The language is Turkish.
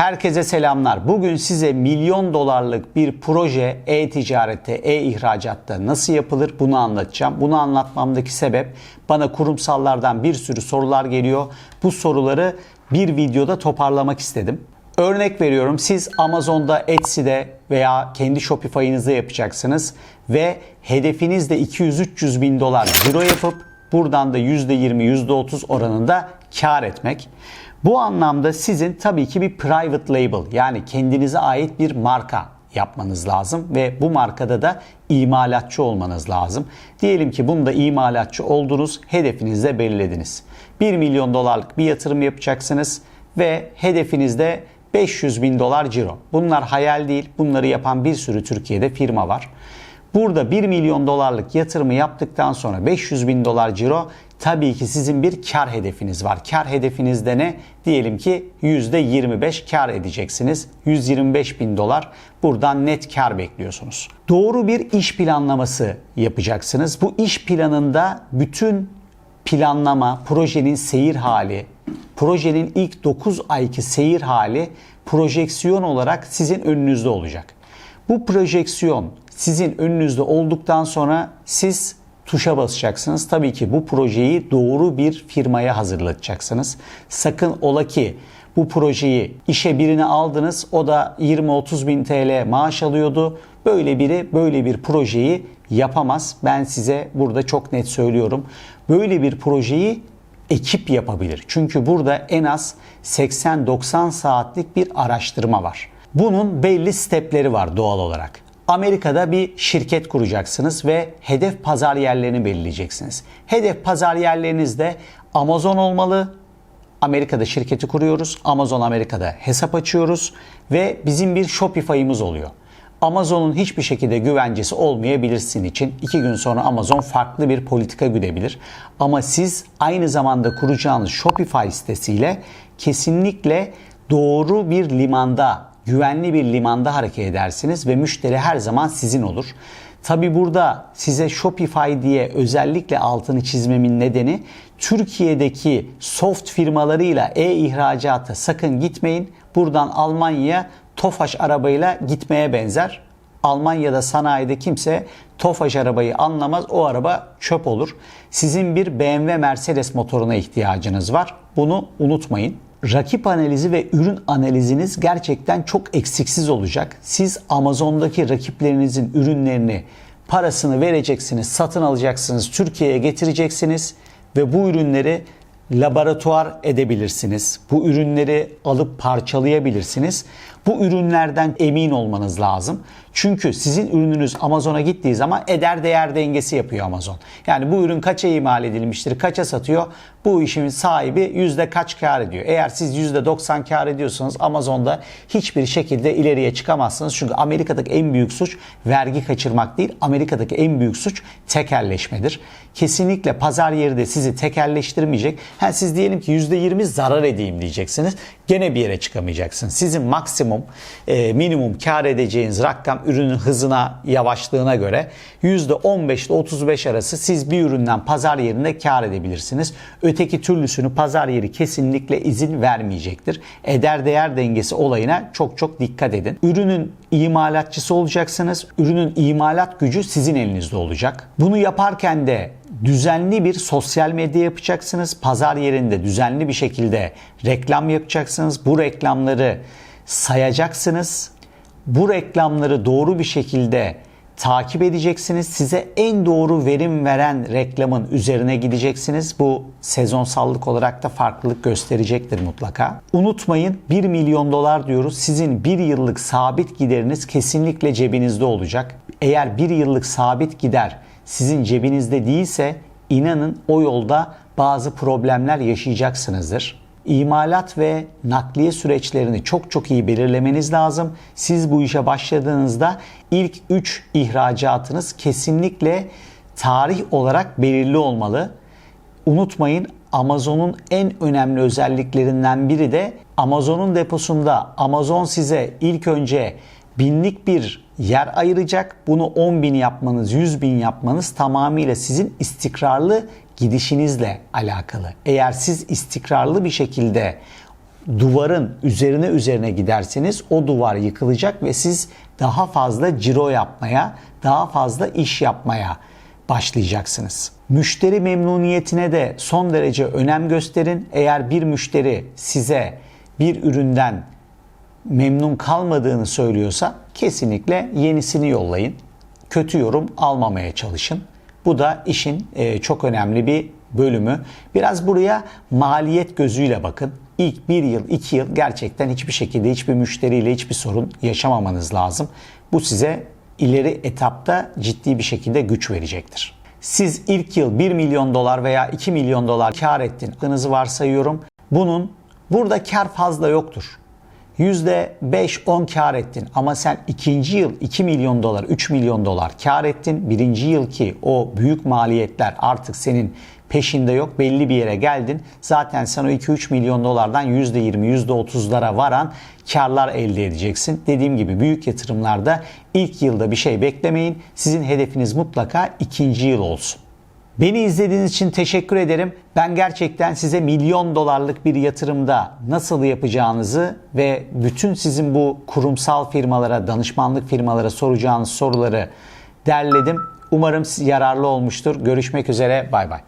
Herkese selamlar. Bugün size milyon dolarlık bir proje e-ticarette, e-ihracatta nasıl yapılır bunu anlatacağım. Bunu anlatmamdaki sebep bana kurumsallardan bir sürü sorular geliyor. Bu soruları bir videoda toparlamak istedim. Örnek veriyorum siz Amazon'da, Etsy'de veya kendi Shopify'ınızda yapacaksınız ve hedefiniz de 200-300 bin dolar ciro yapıp buradan da %20, %30 oranında kar etmek. Bu anlamda sizin tabii ki bir private label yani kendinize ait bir marka yapmanız lazım ve bu markada da imalatçı olmanız lazım. Diyelim ki bunda imalatçı oldunuz, hedefinizi de belirlediniz. 1 milyon dolarlık bir yatırım yapacaksınız ve hedefinizde 500 bin dolar ciro. Bunlar hayal değil, bunları yapan bir sürü Türkiye'de firma var. Burada 1 milyon dolarlık yatırımı yaptıktan sonra 500 bin dolar ciro tabii ki sizin bir kar hedefiniz var. Kar hedefinizde ne? Diyelim ki %25 kar edeceksiniz. 125 bin dolar buradan net kar bekliyorsunuz. Doğru bir iş planlaması yapacaksınız. Bu iş planında bütün planlama, projenin seyir hali, projenin ilk 9 ayki seyir hali projeksiyon olarak sizin önünüzde olacak. Bu projeksiyon sizin önünüzde olduktan sonra siz tuşa basacaksınız. Tabii ki bu projeyi doğru bir firmaya hazırlatacaksınız. Sakın ola ki bu projeyi işe birini aldınız o da 20-30 bin TL maaş alıyordu. Böyle biri böyle bir projeyi yapamaz. Ben size burada çok net söylüyorum. Böyle bir projeyi ekip yapabilir. Çünkü burada en az 80-90 saatlik bir araştırma var. Bunun belli stepleri var doğal olarak. Amerika'da bir şirket kuracaksınız ve hedef pazar yerlerini belirleyeceksiniz. Hedef pazar yerleriniz de Amazon olmalı. Amerika'da şirketi kuruyoruz. Amazon Amerika'da hesap açıyoruz ve bizim bir Shopify'ımız oluyor. Amazon'un hiçbir şekilde güvencesi olmayabilir sizin için. İki gün sonra Amazon farklı bir politika güdebilir. Ama siz aynı zamanda kuracağınız Shopify sitesiyle kesinlikle doğru bir limanda, güvenli bir limanda hareket edersiniz ve müşteri her zaman sizin olur. Tabi burada size Shopify diye özellikle altını çizmemin nedeni Türkiye'deki soft firmalarıyla e-ihracata sakın gitmeyin. Buradan Almanya'ya Tofaş arabayla gitmeye benzer. Almanya'da sanayide kimse Tofaş arabayı anlamaz. O araba çöp olur. Sizin bir BMW Mercedes motoruna ihtiyacınız var. Bunu unutmayın. Rakip analizi ve ürün analiziniz gerçekten çok eksiksiz olacak. Siz Amazon'daki rakiplerinizin ürünlerini parasını vereceksiniz, satın alacaksınız, Türkiye'ye getireceksiniz ve bu ürünleri laboratuvar edebilirsiniz. Bu ürünleri alıp parçalayabilirsiniz. Bu ürünlerden emin olmanız lazım. Çünkü sizin ürününüz Amazon'a gittiği zaman eder değer dengesi yapıyor Amazon. Yani bu ürün kaça imal edilmiştir, kaça satıyor? Bu işin sahibi yüzde kaç kar ediyor? Eğer siz yüzde 90 kar ediyorsanız Amazon'da hiçbir şekilde ileriye çıkamazsınız. Çünkü Amerika'daki en büyük suç vergi kaçırmak değil. Amerika'daki en büyük suç tekelleşmedir. Kesinlikle pazar yeri de sizi tekelleştirmeyecek. Ha, siz diyelim ki %20 zarar edeyim diyeceksiniz. Gene bir yere çıkamayacaksınız. Sizin maksimum, e, minimum kar edeceğiniz rakam ürünün hızına, yavaşlığına göre %15 ile 35 arası siz bir üründen pazar yerinde kar edebilirsiniz. Öteki türlüsünü pazar yeri kesinlikle izin vermeyecektir. Eder değer dengesi olayına çok çok dikkat edin. Ürünün imalatçısı olacaksınız. Ürünün imalat gücü sizin elinizde olacak. Bunu yaparken de düzenli bir sosyal medya yapacaksınız. Pazar yerinde düzenli bir şekilde reklam yapacaksınız. Bu reklamları sayacaksınız. Bu reklamları doğru bir şekilde takip edeceksiniz. Size en doğru verim veren reklamın üzerine gideceksiniz. Bu sezonsallık olarak da farklılık gösterecektir mutlaka. Unutmayın 1 milyon dolar diyoruz. Sizin 1 yıllık sabit gideriniz kesinlikle cebinizde olacak. Eğer 1 yıllık sabit gider sizin cebinizde değilse inanın o yolda bazı problemler yaşayacaksınızdır. İmalat ve nakliye süreçlerini çok çok iyi belirlemeniz lazım. Siz bu işe başladığınızda ilk 3 ihracatınız kesinlikle tarih olarak belirli olmalı. Unutmayın Amazon'un en önemli özelliklerinden biri de Amazon'un deposunda Amazon size ilk önce binlik bir yer ayıracak. Bunu 10 bin yapmanız, 100 bin yapmanız tamamıyla sizin istikrarlı gidişinizle alakalı. Eğer siz istikrarlı bir şekilde duvarın üzerine üzerine giderseniz o duvar yıkılacak ve siz daha fazla ciro yapmaya, daha fazla iş yapmaya başlayacaksınız. Müşteri memnuniyetine de son derece önem gösterin. Eğer bir müşteri size bir üründen memnun kalmadığını söylüyorsa kesinlikle yenisini yollayın. Kötü yorum almamaya çalışın. Bu da işin e, çok önemli bir bölümü. Biraz buraya maliyet gözüyle bakın. İlk bir yıl, iki yıl gerçekten hiçbir şekilde hiçbir müşteriyle hiçbir sorun yaşamamanız lazım. Bu size ileri etapta ciddi bir şekilde güç verecektir. Siz ilk yıl 1 milyon dolar veya 2 milyon dolar kar ettiğinizi varsayıyorum. Bunun burada kar fazla yoktur. %5-10 kar ettin ama sen ikinci yıl 2 milyon dolar 3 milyon dolar kar ettin. Birinci yıl ki o büyük maliyetler artık senin peşinde yok belli bir yere geldin. Zaten sen o 2-3 milyon dolardan %20 %30'lara varan karlar elde edeceksin. Dediğim gibi büyük yatırımlarda ilk yılda bir şey beklemeyin. Sizin hedefiniz mutlaka ikinci yıl olsun. Beni izlediğiniz için teşekkür ederim. Ben gerçekten size milyon dolarlık bir yatırımda nasıl yapacağınızı ve bütün sizin bu kurumsal firmalara, danışmanlık firmalara soracağınız soruları derledim. Umarım yararlı olmuştur. Görüşmek üzere. Bay bay.